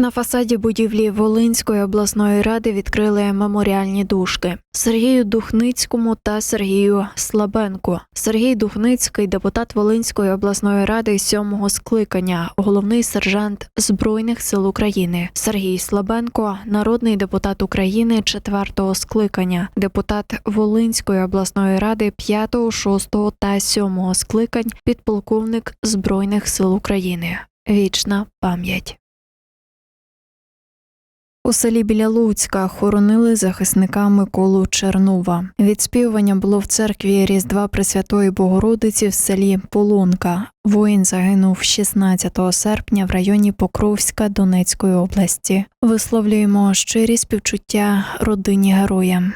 На фасаді будівлі Волинської обласної ради відкрили меморіальні дужки Сергію Духницькому та Сергію Слабенку. Сергій Духницький, депутат Волинської обласної ради сьомого скликання, головний сержант Збройних сил України. Сергій Слабенко, народний депутат України четвертого скликання, депутат Волинської обласної ради п'ятого, шостого та сьомого скликань, підполковник Збройних сил України. Вічна пам'ять. У селі біля Луцька хоронили захисника Миколу Чернова. Відспівування було в церкві Різдва Пресвятої Богородиці в селі Полонка. Воїн загинув 16 серпня в районі Покровська Донецької області. Висловлюємо щирі співчуття родині героя.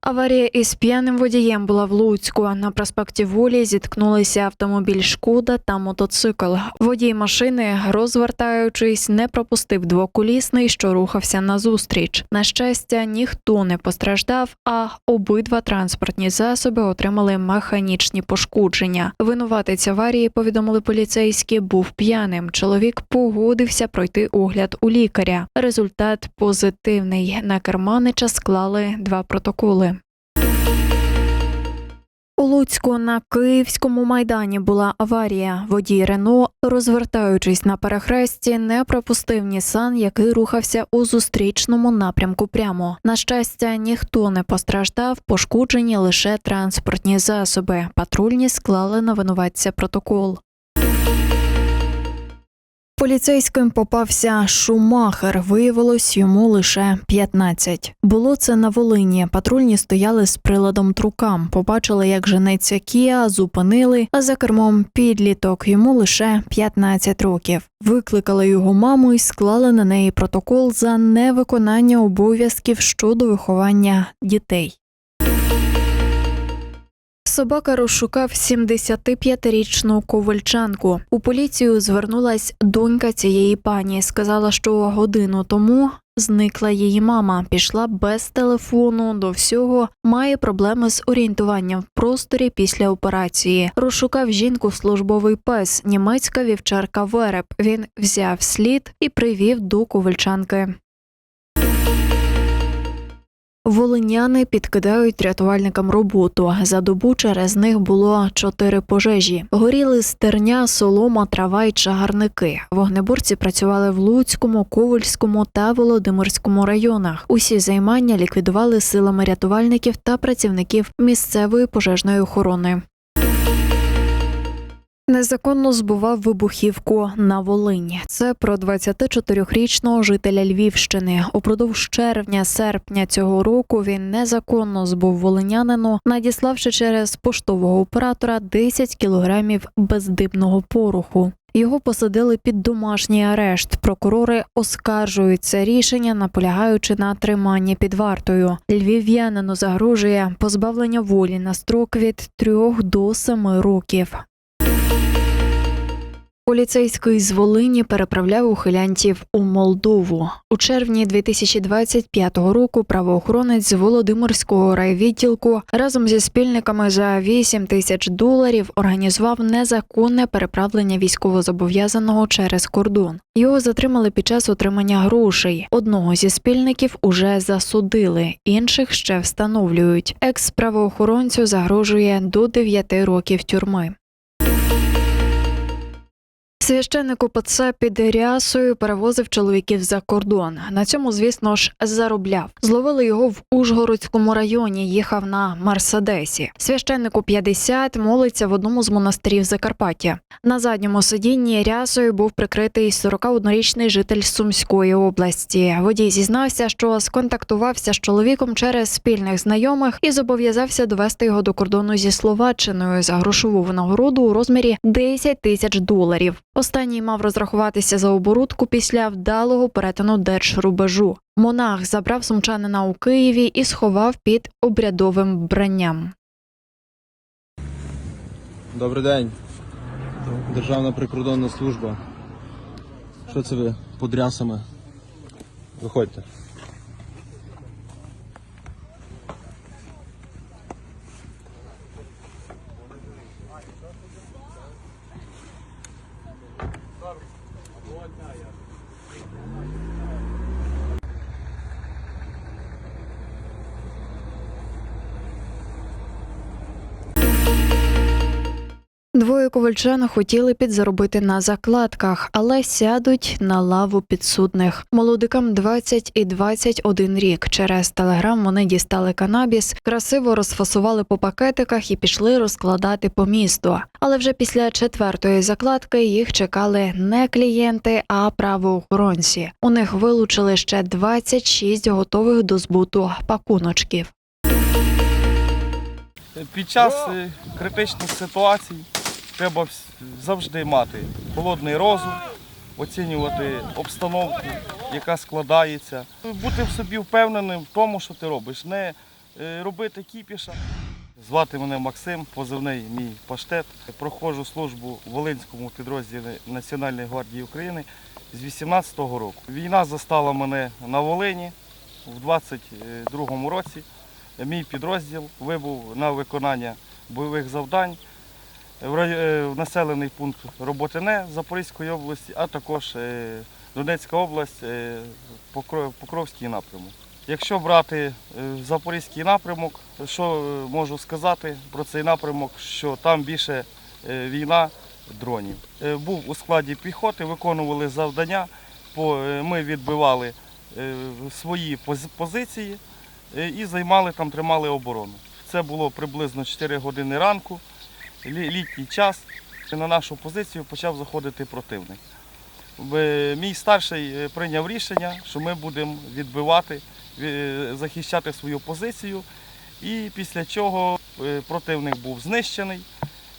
Аварія із п'яним водієм була в Луцьку. На проспекті Волі зіткнулися автомобіль Шкода та мотоцикл. Водій машини, розвертаючись, не пропустив двоколісний, що рухався назустріч. На щастя, ніхто не постраждав, а обидва транспортні засоби отримали механічні пошкодження. Винуватець аварії, повідомили поліцейські, був п'яним. Чоловік погодився пройти огляд у лікаря. Результат позитивний. На керманича склали два протоколи. У Луцьку на Київському майдані була аварія. Водій Рено, розвертаючись на перехресті, не пропустив Нісан, який рухався у зустрічному напрямку прямо. На щастя, ніхто не постраждав, пошкоджені лише транспортні засоби. Патрульні склали на винуватця протокол. Поліцейським попався Шумахер. Виявилось йому лише 15. Було це на Волині. Патрульні стояли з приладом трукам. Побачили, як женеться Кіа, зупинили, а за кермом підліток йому лише 15 років. Викликали його маму і склали на неї протокол за невиконання обов'язків щодо виховання дітей. Собака розшукав 75-річну ковальчанку. У поліцію звернулась донька цієї пані. Сказала, що годину тому зникла її мама. Пішла без телефону. До всього має проблеми з орієнтуванням в просторі після операції. Розшукав жінку службовий пес, німецька вівчарка Вереб. Він взяв слід і привів до ковальчанки. Волиняни підкидають рятувальникам роботу. За добу через них було чотири пожежі. Горіли стерня, солома, трава й чагарники. Вогнеборці працювали в Луцькому, Ковальському та Володимирському районах. Усі займання ліквідували силами рятувальників та працівників місцевої пожежної охорони. Незаконно збував вибухівку на Волині. Це про 24-річного жителя Львівщини. Упродовж червня-серпня цього року він незаконно збув волинянину, надіславши через поштового оператора 10 кілограмів бездибного пороху. Його посадили під домашній арешт. Прокурори оскаржують це рішення, наполягаючи на триманні під вартою. Львів'янину загрожує позбавлення волі на строк від 3 до 7 років. Поліцейський з Волині переправляв ухилянтів у Молдову. У червні 2025 року правоохоронець з Володимирського райвідділку разом зі спільниками за 8 тисяч доларів організував незаконне переправлення військовозобов'язаного через кордон. Його затримали під час отримання грошей. Одного зі спільників уже засудили, інших ще встановлюють. Екс-правоохоронцю загрожує до 9 років тюрми. Священник УПЦ під рясою перевозив чоловіків за кордон. На цьому, звісно ж, заробляв. Зловили його в Ужгородському районі. Їхав на Мерседесі. Священнику 50, молиться в одному з монастирів Закарпаття. На задньому сидінні рясою був прикритий 41-річний житель Сумської області. Водій зізнався, що сконтактувався з чоловіком через спільних знайомих і зобов'язався довести його до кордону зі Словаччиною за грошову винагороду у розмірі 10 тисяч доларів. Останній мав розрахуватися за оборудку після вдалого перетину держрубежу. Монах забрав сумчанина у Києві і сховав під обрядовим вбранням. Добрий день. Державна прикордонна служба. Що це ви подрясами? Виходьте. Thank you. Двоє ковальчан хотіли підзаробити на закладках, але сядуть на лаву підсудних. Молодикам 20 і 21 рік. Через телеграм вони дістали канабіс, красиво розфасували по пакетиках і пішли розкладати по місту. Але вже після четвертої закладки їх чекали не клієнти, а правоохоронці. У них вилучили ще 26 готових до збуту пакуночків. Під час е, критичних ситуацій треба завжди мати холодний розум, оцінювати обстановку, яка складається, бути в собі впевненим в тому, що ти робиш, не е, робити кіпіша. Звати мене Максим, позивний мій паштет. Проходжу службу в Волинському підрозділі Національної гвардії України з 18-го року. Війна застала мене на Волині в 22-му році. Мій підрозділ вибув на виконання бойових завдань е, в населений пункт Роботине Запорізької області, а також е, Донецька область, е, Покровський напрямок. Якщо брати Запорізький напрямок, що можу сказати про цей напрямок, що там більше війна дронів. Був у складі піхоти, виконували завдання, ми відбивали свої позиції і займали там, тримали оборону. Це було приблизно 4 години ранку, літній час. На нашу позицію почав заходити противник. Мій старший е, прийняв рішення, що ми будемо відбивати, захищати свою позицію. І після чого е, противник був знищений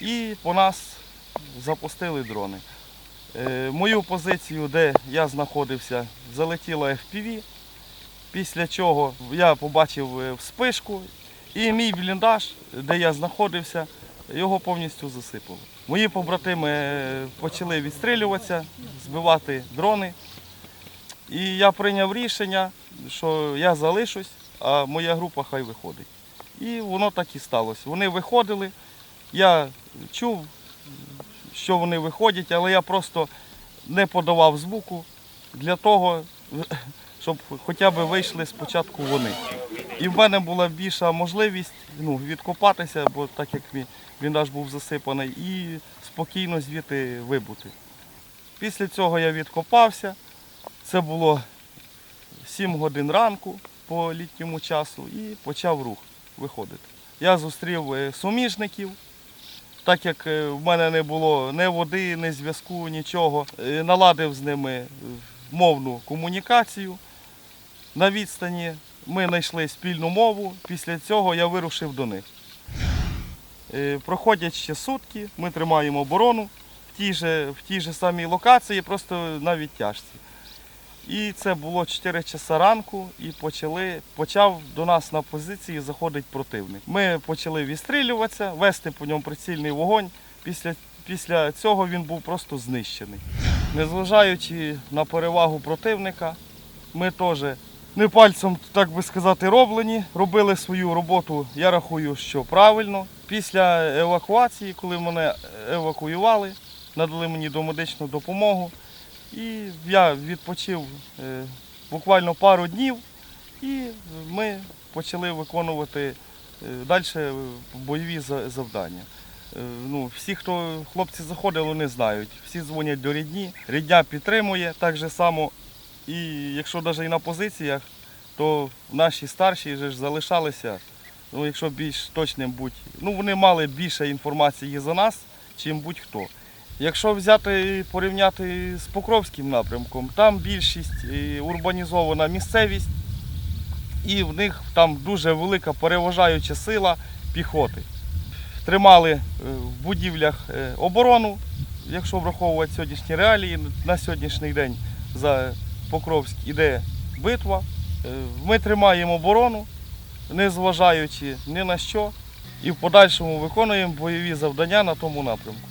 і по нас запустили дрони. Е, Мою позицію, де я знаходився, залетіла FPV, після чого я побачив е, вспишку і мій бліндаж, де я знаходився, його повністю засипало. Мої побратими е, почали відстрілюватися, збивати дрони. І я прийняв рішення, що я залишусь, а моя група хай виходить. І воно так і сталося. Вони виходили, я чув, що вони виходять, але я просто не подавав звуку для того, щоб хоча б вийшли спочатку вони. І в мене була більша можливість ну, відкопатися, бо так як мій бліндаж був засипаний, і спокійно звідти вибути. Після цього я відкопався. Це було 7 годин ранку по літньому часу і почав рух виходити. Я зустрів е, суміжників, так як е, в мене не було ні води, ні зв'язку, нічого. Е, Наладив з ними мовну комунікацію на відстані. Ми знайшли спільну мову. Після цього я вирушив до них. Е, Проходять ще сутки, ми тримаємо оборону в тій же, в тій же самій локації, просто на відтяжці. І це було 4 часа ранку, і почали, почав до нас на позиції заходити противник. Ми почали відстрілюватися, вести по ньому прицільний вогонь. Після, після цього він був просто знищений. Незважаючи на перевагу противника, ми теж не пальцем, так би сказати, роблені. Робили свою роботу, я рахую, що правильно. Після евакуації, коли мене евакуювали, надали мені домедичну допомогу. І я відпочив е, буквально пару днів, і ми почали виконувати далі бойові завдання. Е, Ну, всі, хто хлопці заходили, вони знають. Всі дзвонять до рідні, рідня підтримує так же само. І якщо навіть і на позиціях, то наші старші вже ж залишалися, ну, якщо більш точним бути, ну, вони мали більше інформації за нас, чим будь-хто. Якщо взяти порівняти з Покровським напрямком, там більшість урбанізована місцевість, і в них там дуже велика переважаюча сила піхоти. Тримали е, в будівлях е, оборону, якщо враховувати сьогоднішні реалії, на сьогоднішній день за Покровськ іде битва. Е, Ми тримаємо оборону, не зважаючи ні на що, і в подальшому виконуємо бойові завдання на тому напрямку.